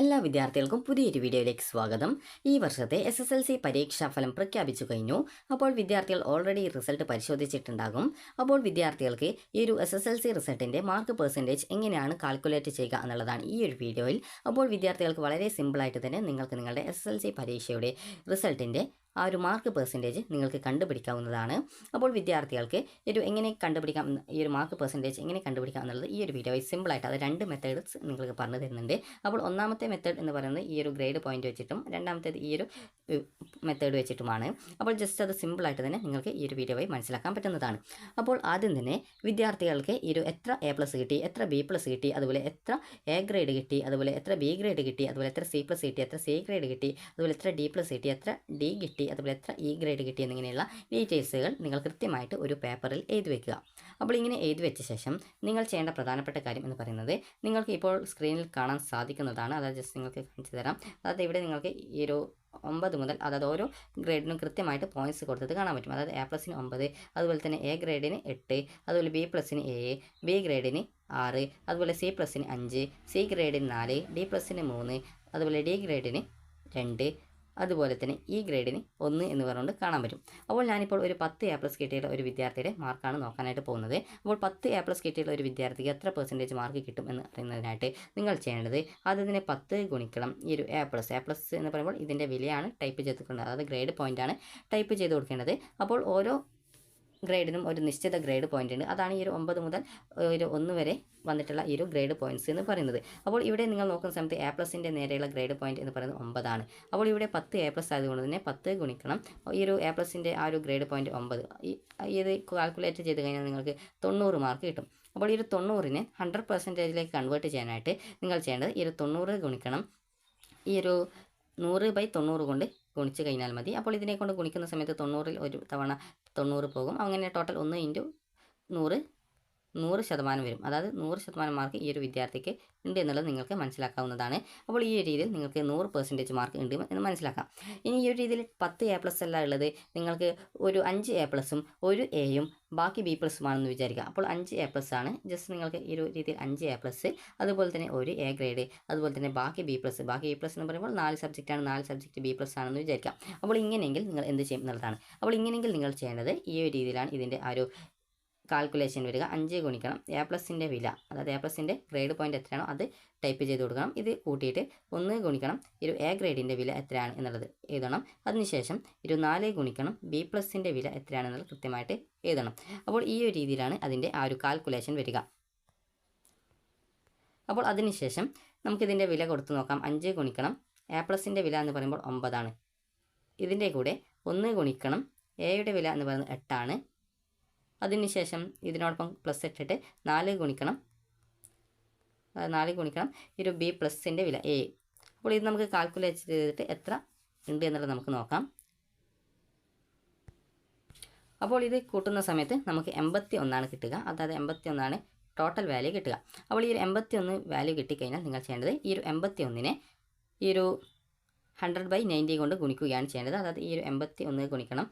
എല്ലാ വിദ്യാർത്ഥികൾക്കും പുതിയൊരു വീഡിയോയിലേക്ക് സ്വാഗതം. ഈ വർഷത്തെ എസ് എസ് എൽ സി പരീക്ഷാ ഫലം പ്രഖ്യാപിച്ചു കഴിഞ്ഞു. അപ്പോൾ വിദ്യാർത്ഥികൾ ഓൾറെഡി റിസൾട്ട് പരിശോധിച്ചിട്ടുണ്ടാകും. അപ്പോൾ വിദ്യാർത്ഥികൾക്ക് ഈ ഒരു എസ് എസ് എൽ സി റിസൾട്ടിന്റെ മാർക്ക് പെർസെന്റേജ് എങ്ങനെയാണ് കാൽക്കുലേറ്റ് ചെയ്യുക എന്നുള്ളതാണ് ഈ ഒരു വീഡിയോയിൽ. അപ്പോൾ വിദ്യാർത്ഥികൾക്ക് വളരെ സിമ്പിളായിട്ട് തന്നെ നിങ്ങൾക്ക് നിങ്ങളുടെ എസ് എസ് എൽ സി പരീക്ഷയുടെ റിസൾട്ടിന്റെ ആ ഒരു മാർക്ക് പെർസെന്റേജ് നിങ്ങൾക്ക് കണ്ടുപിടിക്കാവുന്നതാണ്. അപ്പോൾ വിദ്യാർത്ഥികൾക്ക് ഒരു എങ്ങനെ കണ്ടുപിടിക്കാം ഈ ഒരു മാർക്ക് പെർസെന്റേജ് എങ്ങനെ കണ്ടുപിടിക്കാം എന്നുള്ളത് ഈ ഒരു വീഡിയോ സിമ്പിളായിട്ട് അത് രണ്ട് മെത്തേഡ്സ് നിങ്ങൾക്ക് പറഞ്ഞു തരുന്നുണ്ട്. അപ്പോൾ ഒന്നാമത്തെ മെത്തേഡ് എന്ന് പറയുന്നത് ഈ ഒരു ഗ്രേഡ് പോയിന്റ് വെച്ചിട്ടും രണ്ടാമത്തേത് ഈ ഒരു മെത്തേഡ് വെച്ചിട്ടുമാണ്. അപ്പോൾ ജസ്റ്റ് അത് സിമ്പിളായിട്ട് തന്നെ നിങ്ങൾക്ക് ഈ ഒരു വീഡിയോ വഴി മനസ്സിലാക്കാൻ പറ്റുന്നതാണ്. അപ്പോൾ ആദ്യം തന്നെ വിദ്യാർത്ഥികൾക്ക് ഈ ഒരു എത്ര എ പ്ലസ് കിട്ടി എത്ര ബി പ്ലസ് കിട്ടി അതുപോലെ എത്ര എ ഗ്രേഡ് കിട്ടി അതുപോലെ എത്ര ബി ഗ്രേഡ് കിട്ടി അതുപോലെ എത്ര സി പ്ലസ് കിട്ടി എത്ര സി ഗ്രേഡ് കിട്ടി അതുപോലെ എത്ര ഡി പ്ലസ് കിട്ടി എത്ര ഡി കിട്ടി അതുപോലെ എത്ര ഇ ഗ്രേഡ് കിട്ടി എന്നിങ്ങനെയുള്ള ഡീറ്റെയിൽസുകൾ നിങ്ങൾ കൃത്യമായിട്ട് ഒരു പേപ്പറിൽ എഴുതി വെക്കുക. അപ്പോൾ ഇങ്ങനെ എഴുതി വെച്ച ശേഷം നിങ്ങൾ ചെയ്യേണ്ട പ്രധാനപ്പെട്ട കാര്യം എന്ന് പറയുന്നത് നിങ്ങൾക്ക് ഇപ്പോൾ സ്ക്രീനിൽ കാണാൻ സാധിക്കുന്നതാണ്. അതായത് ജസ്റ്റ് നിങ്ങൾക്ക് കാണിച്ചു തരാം. അതായത് ഇവിടെ നിങ്ങൾക്ക് ഈ ഒരു ഒമ്പത് മുതൽ അതായത് ഓരോ ഗ്രേഡിനും കൃത്യമായിട്ട് പോയിന്റ്സ് കൊടുത്തത് കാണാൻ പറ്റും. അതായത് എ പ്ലസിന് ഒമ്പത് അതുപോലെ തന്നെ എ ഗ്രേഡിന് എട്ട് അതുപോലെ ബി പ്ലസിന് ഏഴ് ബി ഗ്രേഡിന് ആറ് അതുപോലെ സി പ്ലസിന് അഞ്ച് സി ഗ്രേഡിന് നാല് ഡി പ്ലസിന് മൂന്ന് അതുപോലെ ഡി ഗ്രേഡിന് രണ്ട് അതുപോലെ തന്നെ ഈ ഗ്രേഡിന് ഒന്ന് എന്ന് പറഞ്ഞുകൊണ്ട് കാണാൻ പറ്റും. അപ്പോൾ ഞാനിപ്പോൾ ഒരു പത്ത് എ പ്ലസ് കിട്ടിയുള്ള ഒരു വിദ്യാർത്ഥിയുടെ മാർക്കാണ് നോക്കാനായിട്ട് പോകുന്നത്. അപ്പോൾ പത്ത് എ പ്ലസ് കിട്ടിയുള്ള ഒരു വിദ്യാർത്ഥിക്ക് എത്ര പെർസെന്റേജ് മാർക്ക് കിട്ടും എന്ന് അറിയുന്നതിനായിട്ട് നിങ്ങൾ ചെയ്യേണ്ടത് അതിനെ പത്ത് ഗുണിക്കണം. ഈ ഒരു എ പ്ലസ് എ പ്ലസ് എന്ന് പറയുമ്പോൾ ഇതിന്റെ വിലയാണ് ടൈപ്പ് ചെയ്തിട്ടുള്ളത് അതായത് ഗ്രേഡ് പോയിന്റാണ് ടൈപ്പ് ചെയ്ത് കൊടുക്കേണ്ടത്. അപ്പോൾ ഓരോ ഗ്രേഡിനും ഒരു നിശ്ചിത ഗ്രേഡ് പോയിന്റ് ഉണ്ട്. അതാണ് ഈ ഒരു ഒമ്പത് മുതൽ ഒരു ഒന്ന് വരെ വന്നിട്ടുള്ള ഈ ഒരു ഗ്രേഡ് പോയിന്റ്സ് എന്ന് പറയുന്നത്. അപ്പോൾ ഇവിടെ നിങ്ങൾ നോക്കുന്ന സമയത്ത് എ പ്ലസിന്റെ നേരെയുള്ള ഗ്രേഡ് പോയിന്റ് എന്ന് പറയുന്നത് ഒമ്പതാണ്. അപ്പോൾ ഇവിടെ പത്ത് എ പ്ലസ് ആയതുകൊണ്ട് തന്നെ പത്ത് ഗുണിക്കണം. ഈ ഒരു എ പ്ലസിന്റെ ആ ഒരു ഗ്രേഡ് പോയിന്റ് ഒമ്പത്. ഇത് കാൽക്കുലേറ്റ് ചെയ്ത് കഴിഞ്ഞാൽ നിങ്ങൾക്ക് തൊണ്ണൂറ് മാർക്ക് കിട്ടും. അപ്പോൾ ഈ ഒരു തൊണ്ണൂറിനെ ഹൺഡ്രഡ് പെർസെന്റേജിലേക്ക് കൺവേർട്ട് ചെയ്യാനായിട്ട് നിങ്ങൾ ചെയ്യേണ്ടത് ഈ ഒരു തൊണ്ണൂറ് ഗുണിക്കണം. ഈ ഒരു നൂറ് ബൈ തൊണ്ണൂറ് കൊണ്ട് ഗുണിച്ച് കഴിഞ്ഞാൽ മതി. അപ്പോൾ ഇതിനെ കൊണ്ട് ഗുണിക്കുന്ന സമയത്ത് തൊണ്ണൂറിൽ ഒരു തവണ തൊണ്ണൂറ് പോകും. അങ്ങനെ ടോട്ടൽ ഒന്ന് ഇന്റു നൂറ് നൂറ് ശതമാനം വരും. അതായത് നൂറ് ശതമാനം മാർക്ക് ഈ ഒരു വിദ്യാർത്ഥിക്ക് ഉണ്ട് എന്നുള്ളത് നിങ്ങൾക്ക് മനസ്സിലാക്കാവുന്നതാണ്. അപ്പോൾ ഈ ഒരു രീതിയിൽ നിങ്ങൾക്ക് നൂറ് പെർസെന്റേജ് മാർക്ക് ഉണ്ട് എന്ന് മനസ്സിലാക്കാം. ഇനി ഈ ഒരു രീതിയിൽ പത്ത് എ പ്ലസ് അല്ല ഉള്ളത്. നിങ്ങൾക്ക് ഒരു അഞ്ച് എ പ്ലസും ഒരു എയും ബാക്കി ബി പ്ലസുമാണെന്ന് വിചാരിക്കുക അപ്പോൾ അഞ്ച് എ പ്ലസ് ആണ്. ജസ്റ്റ് നിങ്ങൾക്ക് ഈ ഒരു രീതിയിൽ അഞ്ച് എ പ്ലസ് അതുപോലെ തന്നെ ഒരു എ ഗ്രേഡ് അതുപോലെ തന്നെ ബാക്കി ബി പ്ലസ് ബാക്കി ബി പ്ലസ് എന്ന് പറയുമ്പോൾ നാല് സബ്ജക്റ്റ് ആണ്. നാല് സബ്ജക്റ്റ് ബി പ്ലസ് ആണെന്ന് വിചാരിക്കാം. അപ്പോൾ ഇങ്ങനെയെങ്കിൽ നിങ്ങൾ എന്ത് ചെയ്യും എന്നുള്ളതാണ്. അപ്പോൾ ഇങ്ങനെയെങ്കിൽ നിങ്ങൾ ചെയ്യേണ്ടത് ഈ ഒരു രീതിയിലാണ് ഇതിന്റെ ആ ഒരു കാൽക്കുലേഷൻ വരിക. അഞ്ച് ഗുണിക്കണം. എ പ്ലസിന്റെ വില. അതായത് എ പ്ലസിന്റെ ഗ്രേഡ് പോയിന്റ് എത്രയാണോ അത് ടൈപ്പ് ചെയ്ത് കൊടുക്കണം. ഇത് കൂട്ടിയിട്ട് ഒന്ന് ഗുണിക്കണം. ഒരു എ ഗ്രേഡിന്റെ വില എത്രയാണ് എന്നുള്ളത് എഴുതണം. അതിനുശേഷം ഒരു നാല് ഗുണിക്കണം ബി പ്ലസിന്റെ വില എത്രയാണെന്നുള്ളത് കൃത്യമായിട്ട് എഴുതണം. അപ്പോൾ ഈ ഒരു രീതിയിലാണ് അതിന്റെ ആ ഒരു കാൽക്കുലേഷൻ വരിക. അപ്പോൾ അതിനുശേഷം നമുക്കിതിന്റെ വില കൊടുത്തു നോക്കാം. അഞ്ച് ഗുണിക്കണം. എ പ്ലസിന്റെ വില എന്ന് പറയുമ്പോൾ ഒമ്പതാണ്. ഇതിന്റെ കൂടെ ഒന്ന് ഗുണിക്കണം. എയുടെ വില എന്ന് പറയുന്നത് എട്ടാണ്. അതിനുശേഷം ഇതിനോടൊപ്പം പ്ലസ് ഇട്ടിട്ട് നാല് ഗുണിക്കണം. നാല് ഗുണിക്കണം. ഒരു ബി പ്ലസിന്റെ വില എ അപ്പോൾ ഇത് നമുക്ക് കാൽക്കുലേറ്റ് ചെയ്തിട്ട് എത്ര ഉണ്ട് എന്നുള്ളത് നമുക്ക് നോക്കാം. അപ്പോൾ ഇത് കൂട്ടുന്ന സമയത്ത് നമുക്ക് എൺപത്തി ഒന്നാണ് കിട്ടുക. അതായത് എൺപത്തി ഒന്നാണ് ടോട്ടൽ വാല്യൂ കിട്ടുക. അപ്പോൾ ഈ ഒരു എൺപത്തി ഒന്ന് വാല്യൂ കിട്ടിക്കഴിഞ്ഞാൽ നിങ്ങൾ ചെയ്യേണ്ടത് ഈ ഒരു എൺപത്തി ഒന്നിനെ ഈ ഒരു ഹൺഡ്രഡ് ബൈ നയന്റി കൊണ്ട് ഗുണിക്കുകയാണ് ചെയ്യേണ്ടത്. അതായത് ഈ ഒരു എൺപത്തി ഒന്ന് ഗുണിക്കണം.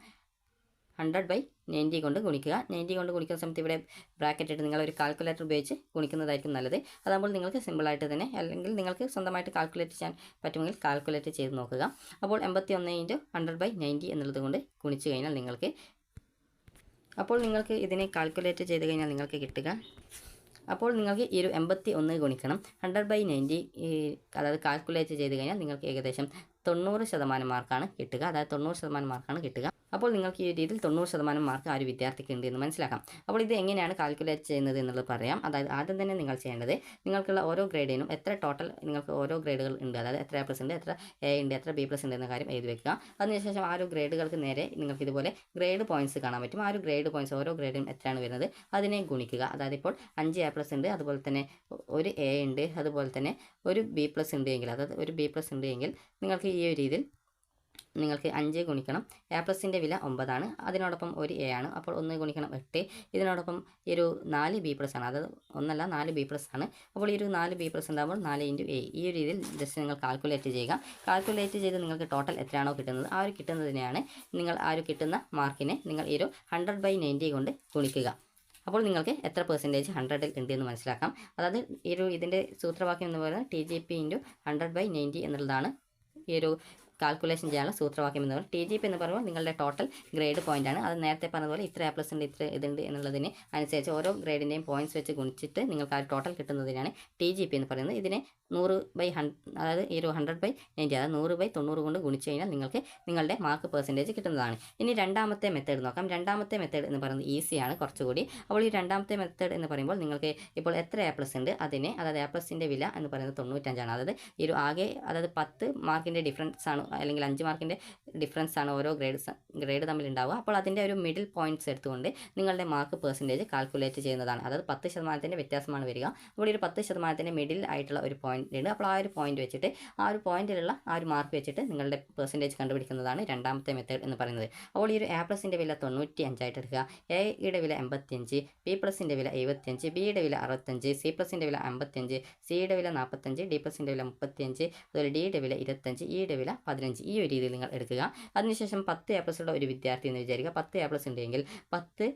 ഹൺഡ്രഡ് ബൈ നയന്റി കൊണ്ട് ഗുണിക്കുക. നയന്റി കൊണ്ട് ഗുണിക്കുന്ന സമയത്ത് ഇവിടെ ബ്രാക്കറ്റ് ഇട്ട് നിങ്ങൾ ഒരു കാൽക്കുലേറ്റർ ഉപയോഗിച്ച് ഗുണിക്കുന്നതായിരിക്കും നല്ലത്. അതാകുമ്പോൾ നിങ്ങൾക്ക് സിമ്പിളായിട്ട് തന്നെ അല്ലെങ്കിൽ നിങ്ങൾക്ക് സ്വന്തമായിട്ട് കാൽക്കുലേറ്റ് ചെയ്യാൻ പറ്റുമെങ്കിൽ കാൽക്കുലേറ്റ് ചെയ്ത് നോക്കുക. അപ്പോൾ എൺപത്തി ഒന്ന് ഇന്റു ഹൺഡ്രഡ് ബൈ നയന്റി എന്നുള്ളത് കൊണ്ട് ഗുണിച്ച് കഴിഞ്ഞാൽ നിങ്ങൾക്ക് അപ്പോൾ നിങ്ങൾക്ക് ഇതിനെ കാൽക്കുലേറ്റ് ചെയ്ത് കഴിഞ്ഞാൽ നിങ്ങൾക്ക് കിട്ടുക. അപ്പോൾ നിങ്ങൾക്ക് ഈ ഒരു എൺപത്തി ഒന്ന് ഗുണിക്കണം ഹൺഡ്രഡ് ബൈ നയന്റി അതായത് കാൽക്കുലേറ്റ് ചെയ്ത് കഴിഞ്ഞാൽ നിങ്ങൾക്ക് ഏകദേശം തൊണ്ണൂറ് ശതമാനം മാർക്കാണ് കിട്ടുക. അതായത് തൊണ്ണൂറ് ശതമാനം മാർക്കാണ് കിട്ടുക. അപ്പോൾ നിങ്ങൾക്ക് ഈ രീതിയിൽ തൊണ്ണൂറ് ശതമാനം മാർക്ക് ആ ഒരു വിദ്യാർത്ഥിക്ക് ഉണ്ട് എന്ന് മനസ്സിലാക്കാം. അപ്പോൾ ഇത് എങ്ങനെയാണ് കാൽക്കുലേറ്റ് ചെയ്യുന്നത് എന്നുള്ളത് പറയാം. അതായത് ആദ്യം തന്നെ നിങ്ങൾ ചെയ്യേണ്ടത് നിങ്ങൾക്കുള്ള ഓരോ ഗ്രേഡിനും എത്ര ടോട്ടൽ നിങ്ങൾക്ക് ഓരോ ഗ്രേഡുകൾ ഉണ്ട്. അതായത് എത്ര പ്ലസ് ഉണ്ട് എത്ര എ ഉണ്ട് എത്ര ബി പ്ലസ് ഉണ്ട് എന്ന കാര്യം എഴുതി വെക്കുക. അതിനുശേഷം ആ ഒരു ഗ്രേഡുകൾക്ക് നേരെ നിങ്ങൾക്ക് ഇതുപോലെ ഗ്രേഡ് പോയിന്റ്സ് കാണാൻ പറ്റും. ആ ഒരു ഗ്രേഡ് പോയിന്റ്സ് ഓരോ ഗ്രേഡിനും എത്രയാണ് വരുന്നത് അതിനെ ഗുണിക്കുക. അതായത് ഇപ്പോൾ അഞ്ച് എ പ്ലസ് ഉണ്ട് അതുപോലെ തന്നെ ഒരു എ ഉണ്ട് അതുപോലെ തന്നെ ഒരു ബി പ്ലസ് ഉണ്ട് എങ്കിൽ അതായത് ഒരു ബി പ്ലസ് ഉണ്ട് എങ്കിൽ നിങ്ങൾക്ക് ഈ ഒരു രീതിയിൽ നിങ്ങൾക്ക് അഞ്ച് ഗുണിക്കണം. എ പ്ലസിന്റെ വില ഒമ്പതാണ്. അതിനോടൊപ്പം ഒരു എ ആണ്. അപ്പോൾ ഒന്ന് ഗുണിക്കണം എട്ട്. ഇതിനോടൊപ്പം ഈ ഒരു നാല് ബി പ്ലസ് ആണ്. അത് ഒന്നല്ല നാല് ബി പ്ലസ് ആണ്. അപ്പോൾ ഈ ഒരു നാല് ബി പ്ലസ് ഉണ്ടാകുമ്പോൾ നാല് ഇന്റു എ ഈ ഒരു രീതിയിൽ ജസ്റ്റ് നിങ്ങൾ കാൽക്കുലേറ്റ് ചെയ്യുക. കാൽക്കുലേറ്റ് ചെയ്ത് നിങ്ങൾക്ക് ടോട്ടൽ എത്രയാണോ കിട്ടുന്നത്? ആ ഒരു കിട്ടുന്നതിനെയാണ് നിങ്ങൾ ആ ഒരു കിട്ടുന്ന മാർക്കിനെ നിങ്ങൾ ഈ ഒരു ഹൺഡ്രഡ് ബൈ നയന്റി കൊണ്ട് ഗുണിക്കുക. അപ്പോൾ നിങ്ങൾക്ക് എത്ര പെർസെന്റേജ് ഹൺഡ്രഡിൽ ഉണ്ട് എന്ന് മനസ്സിലാക്കാം. അതായത് ഈ ഒരു ഇതിന്റെ സൂത്രവാക്യം എന്ന് പറയുന്നത് T G P into hundred by ninety എന്നുള്ളതാണ് ഈ ഒരു കാൽക്കുലേഷൻ ചെയ്യാനുള്ള സൂത്രവാക്യം എന്ന് പറയുന്നത് ടി ജി പി എന്ന് പറയുമ്പോൾ നിങ്ങളുടെ ടോട്ടൽ ഗ്രേഡ് പോയിന്റ് ആണ്. അത് നേരത്തെ പറഞ്ഞതുപോലെ ഇത്ര എ പ്ലസ് ഉണ്ട് ഇത്ര ഇതുണ്ട് എന്നുള്ളതിന് അനുസരിച്ച് ഓരോ ഗ്രേഡിന്റെയും പോയിന്റ്സ് വെച്ച് ഗുണിച്ചിട്ട് നിങ്ങൾക്ക് ആ ടോട്ടൽ കിട്ടുന്നതിനാണ് ടി ജി പി എന്ന് പറയുന്നത്. ഇതിനെ നൂറ് ബൈ ഹൺഡ്രഡ് അതായത് ഈ ഒരു ഹൺഡ്രഡ് ബൈ നയന്റി അതായത് നൂറ് ബൈ തൊണ്ണൂറ് കൊണ്ട് ഗുണിച്ച് കഴിഞ്ഞാൽ നിങ്ങൾക്ക് നിങ്ങളുടെ മാർക്ക് പെർസെന്റേജ് കിട്ടുന്നതാണ്. ഇനി രണ്ടാമത്തെ മെത്തേഡ് നോക്കാം. രണ്ടാമത്തെ മെത്തേഡ് എന്ന് പറയുന്നത് ഈസിയാണ് കുറച്ചുകൂടി. അപ്പോൾ ഈ രണ്ടാമത്തെ മെത്തേഡ് എന്ന് പറയുമ്പോൾ നിങ്ങൾക്ക് ഇപ്പോൾ എത്ര എ പ്ലസ് ഉണ്ട്? അതിനെ അതായത് എ പ്ലസിന്റെ വില എന്ന് പറയുന്നത് തൊണ്ണൂറ്റഞ്ചാണ്. അതായത് ഈ ഒരു ആകെ അതായത് പത്ത് മാർക്കിന്റെ ഡിഫറൻസ് ആണ് അല്ലെങ്കിൽ അഞ്ച് മാർക്കിന്റെ ഡിഫറൻസ് ആണ് ഓരോ ഗ്രേഡ് ഗ്രേഡ് തമ്മിൽ ഉണ്ടാവുക അപ്പോൾ അതിന്റെ ഒരു മിഡിൽ പോയിന്റ്സ് എടുത്തുകൊണ്ട് നിങ്ങളുടെ മാർക്ക് പെർസെന്റേജ് കാൽക്കുലേറ്റ് ചെയ്യുന്നതാണ്. അതായത് പത്ത് ശതമാനത്തിന്റെ വ്യത്യാസമാണ് വരിക. ഈ ഒരു പത്ത് ശതമാനത്തിന്റെ മിഡിൽ ആയിട്ടുള്ള ഒരു പോയിന്റ് ഉണ്ട് അപ്പോൾ ആ ഒരു പോയിന്റ് വെച്ചിട്ട് ആ ഒരു പോയിന്റിലുള്ള ആ ഒരു മാർക്ക് വെച്ചിട്ട് നിങ്ങളുടെ പെർസെന്റേജ് കണ്ടുപിടിക്കുന്നതാണ് രണ്ടാമത്തെ മെത്തേഡ് എന്ന് പറയുന്നത്. അപ്പോൾ ഈ ഒരു എ പ്ലസിന്റെ വില തൊണ്ണൂറ്റി അഞ്ചായിട്ട് എടുക്കുക. എ എയുടെ വില എൺപത്തിയഞ്ച് ബി പ്ലസിന്റെ വില എഴുപത്തിയഞ്ച് ബിയുടെ വില അറുപത്തഞ്ച് സി പ്ലസിന്റെ വില അമ്പത്തഞ്ച് സിയുടെ വില നാൽപ്പത്തഞ്ച് ഡി പ്ലസിന്റെ വില മുപ്പത്തിയഞ്ച് അതുപോലെ ഡിയുടെ വില ഇരുപത്തഞ്ച് ഇയുടെ വില പതിനഞ്ച്. ഈ ഒരു രീതിയിൽ നിങ്ങൾ എടുക്കുക. അതിനുശേഷം പത്ത് എ പ്ലസ് ഉള്ള ഒരു വിദ്യാർത്ഥി എന്ന് വിചാരിക്കുക. പത്ത് എ പ്ലസ് ഉണ്ടെങ്കിൽ പത്ത്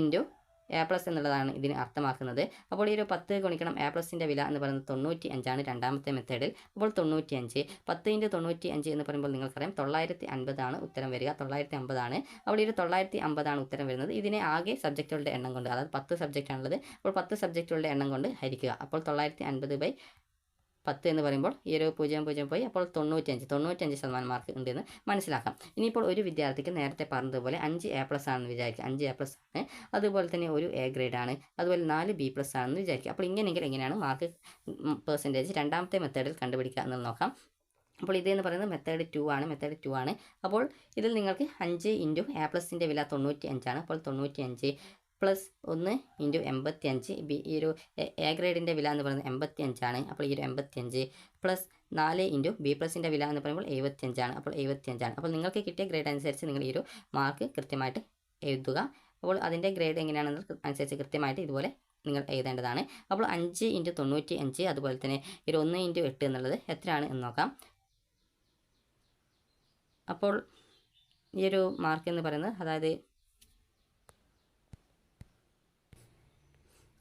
ഇന്റു എ പ്ലസ് എന്നുള്ളതാണ് ഇതിന് അർത്ഥമാക്കുന്നത്. അപ്പോൾ ഈ ഒരു പത്ത് ഗുണിക്കണം എ പ്ലസിന്റെ വില എന്ന് പറയുന്നത് തൊണ്ണൂറ്റി അഞ്ചാണ് രണ്ടാമത്തെ മെത്തേഡിൽ. അപ്പോൾ തൊണ്ണൂറ്റി അഞ്ച് പത്ത് ഇന്റു തൊണ്ണൂറ്റി അഞ്ച് എന്ന് പറയുമ്പോൾ നിങ്ങൾക്കറിയാം തൊള്ളായിരത്തി അൻപതാണ് ഉത്തരം വരിക. തൊള്ളായിരത്തി അമ്പതാണ് ഈ ഒരു തൊള്ളായിരത്തി അമ്പതാണ് ഉത്തരം വരുന്നത് ഇതിനെ ആകെ സബ്ജക്റ്റുകളുടെ എണ്ണം കൊണ്ട് അതായത് പത്ത് സബ്ജക്റ്റാണുള്ളത് അപ്പോൾ പത്ത് സബ്ജക്റ്റുകളുടെ എണ്ണം കൊണ്ട് ഹരിക്കുക. അപ്പോൾ തൊള്ളായിരത്തി അൻപത് ബൈ പത്ത് എന്ന് പറയുമ്പോൾ ഈ ഒരു പൂജ്യം പൂജ്യം പോയി അപ്പോൾ തൊണ്ണൂറ്റഞ്ച് തൊണ്ണൂറ്റഞ്ച് ശതമാനം മാർക്ക് ഉണ്ടെന്ന് മനസ്സിലാക്കാം. ഇനിയിപ്പോൾ ഒരു വിദ്യാർത്ഥിക്ക് നേരത്തെ പറഞ്ഞതുപോലെ അഞ്ച് എ പ്ലസ് ആണെന്ന് വിചാരിക്കുക. അഞ്ച് എ പ്ലസ് ആണ്. അതുപോലെ തന്നെ ഒരു എ ഗ്രേഡ് ആണ്. അതുപോലെ നാല് ബി പ്ലസ് ആണെന്ന് വിചാരിക്കുക. അപ്പോൾ ഇങ്ങനെയെങ്കിൽ എങ്ങനെയാണ് മാർക്ക് പെർസെന്റേജ് രണ്ടാമത്തെ മെത്തേഡിൽ കണ്ടുപിടിക്കുക എന്ന് നോക്കാം. അപ്പോൾ ഇതെന്ന് പറയുന്നത് മെത്തേഡ് ടു ആണ്. മെത്തേഡ് ടു ആണ്. അപ്പോൾ ഇതിൽ നിങ്ങൾക്ക് അഞ്ച് ഇന്റു എ പ്ലസിന്റെ വില തൊണ്ണൂറ്റി അഞ്ചാണ് അപ്പോൾ തൊണ്ണൂറ്റി അഞ്ച് പ്ലസ് ഒന്ന് ഇന്റു എൺപത്തി അഞ്ച് ബി ഈ ഒരു എ ഗ്രേഡിന്റെ വില എന്ന് പറയുന്നത് എൺപത്തി അഞ്ചാണ് അപ്പോൾ ഈ ഒരു എൺപത്തി അഞ്ച് പ്ലസ് നാല് ഇന്റു ബി പ്ലസിന്റെ വില എന്ന് പറയുമ്പോൾ എഴുപത്തി അഞ്ചാണ് അപ്പോൾ എഴുപത്തി അഞ്ചാണ് അപ്പോൾ നിങ്ങൾക്ക് കിട്ടിയ ഗ്രേഡ് അനുസരിച്ച് നിങ്ങൾ ഈ ഒരു മാർക്ക് കൃത്യമായിട്ട് എഴുതുക. അപ്പോൾ അതിന്റെ ഗ്രേഡ് എങ്ങനെയാണെന്ന് അനുസരിച്ച് കൃത്യമായിട്ട് ഇതുപോലെ നിങ്ങൾ എഴുതേണ്ടതാണ്. അപ്പോൾ അഞ്ച് ഇന്റു തൊണ്ണൂറ്റി അഞ്ച് അതുപോലെ തന്നെ ഒരു ഒന്ന് ഇന്റു എട്ട് എന്നുള്ളത് എത്രയാണ് എന്ന് നോക്കാം. അപ്പോൾ ഈ ഒരു മാർക്ക് എന്ന് പറയുന്നത് അതായത്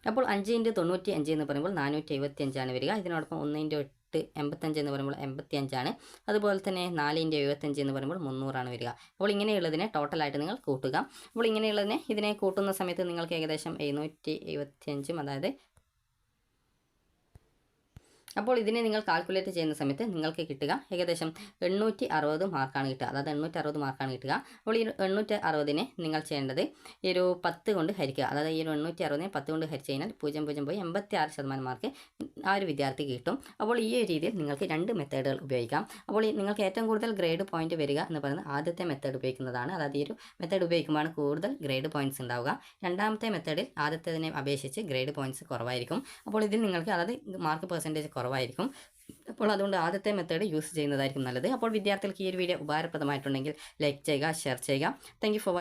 അപ്പോൾ അഞ്ച് ഇന്റു തൊണ്ണൂറ്റി അഞ്ച് എന്ന് പറയുമ്പോൾ നാനൂറ്റി എഴുപത്തി അഞ്ചാണ് വരിക. ഇതിനോടൊപ്പം ഒന്ന് ഇന്റു എട്ട് എൺപത്തഞ്ച് എന്ന് പറയുമ്പോൾ എൺപത്തി അഞ്ചാണ് അതുപോലെ തന്നെ നാല് ഇന്റു എഴുപത്തഞ്ച് എന്ന് പറയുമ്പോൾ മുന്നൂറാണ് വരിക. അപ്പോൾ ഇങ്ങനെയുള്ളതിനെ ടോട്ടലായിട്ട് നിങ്ങൾ കൂട്ടുക. അപ്പോൾ ഇങ്ങനെയുള്ളതിനെ ഇതിനെ കൂട്ടുന്ന സമയത്ത് നിങ്ങൾക്ക് ഏകദേശം എഴുന്നൂറ്റി എഴുപത്തി അഞ്ചും അതായത് അപ്പോൾ ഇതിനെ നിങ്ങൾ കാൽക്കുലേറ്റ് ചെയ്യുന്ന സമയത്ത് നിങ്ങൾക്ക് കിട്ടുക ഏകദേശം എണ്ണൂറ്റി അറുപത് മാർക്കാണ് കിട്ടുക. അതായത് എണ്ണൂറ്റി അറുപത് മാർക്കാണ് കിട്ടുക. അപ്പോൾ ഈ എണ്ണൂറ്റി അറുപതിനെ നിങ്ങൾ ചെയ്യേണ്ടത് ഈ ഒരു പത്ത് കൊണ്ട് ഹരിക്കുക. അതായത് ഈ ഒരു എണ്ണൂറ്റി അറുപതിനെ പത്ത് കൊണ്ട് ഹരിച്ച് കഴിഞ്ഞാൽ പൂജ്യം പൂജ്യം പോയി എൺപത്തി ആറ് ശതമാനം മാർക്ക് ആ ഒരു വിദ്യാർത്ഥിക്ക് കിട്ടും. അപ്പോൾ ഈ ഒരു രീതിയിൽ നിങ്ങൾക്ക് രണ്ട് മെത്തേഡുകൾ ഉപയോഗിക്കാം. അപ്പോൾ നിങ്ങൾക്ക് ഏറ്റവും കൂടുതൽ ഗ്രേഡ് പോയിന്റ് വരിക എന്ന് പറയുന്നത് ആദ്യത്തെ മെത്തേഡ് ഉപയോഗിക്കുന്നതാണ്. അതായത് ഈ ഒരു മെത്തേഡ് ഉപയോഗിക്കുമ്പോഴാണ് കൂടുതൽ ഗ്രേഡ് പോയിന്റ്സ് ഉണ്ടാവുക. രണ്ടാമത്തെ മെത്തേഡിൽ ആദ്യത്തേതിനെ അപേക്ഷിച്ച് ഗ്രേഡ് പോയിന്റ്സ് കുറവായിരിക്കും. അപ്പോൾ ഇതിൽ നിങ്ങൾക്ക് അതായത് മാർക്ക് പെർസെന്റേജ് കുറവായിരിക്കും. അപ്പോൾ അതുകൊണ്ട് ആദ്യത്തെ മെത്തേഡ് യൂസ് ചെയ്യുന്നതായിരിക്കും നല്ലത്. അപ്പോൾ വിദ്യാർത്ഥികൾക്ക് ഈ ഒരു വീഡിയോ ഉപകാരപ്രദമായിട്ടുണ്ടെങ്കിൽ ലൈക്ക് ചെയ്യുക ഷെയർ ചെയ്യുക. Thank for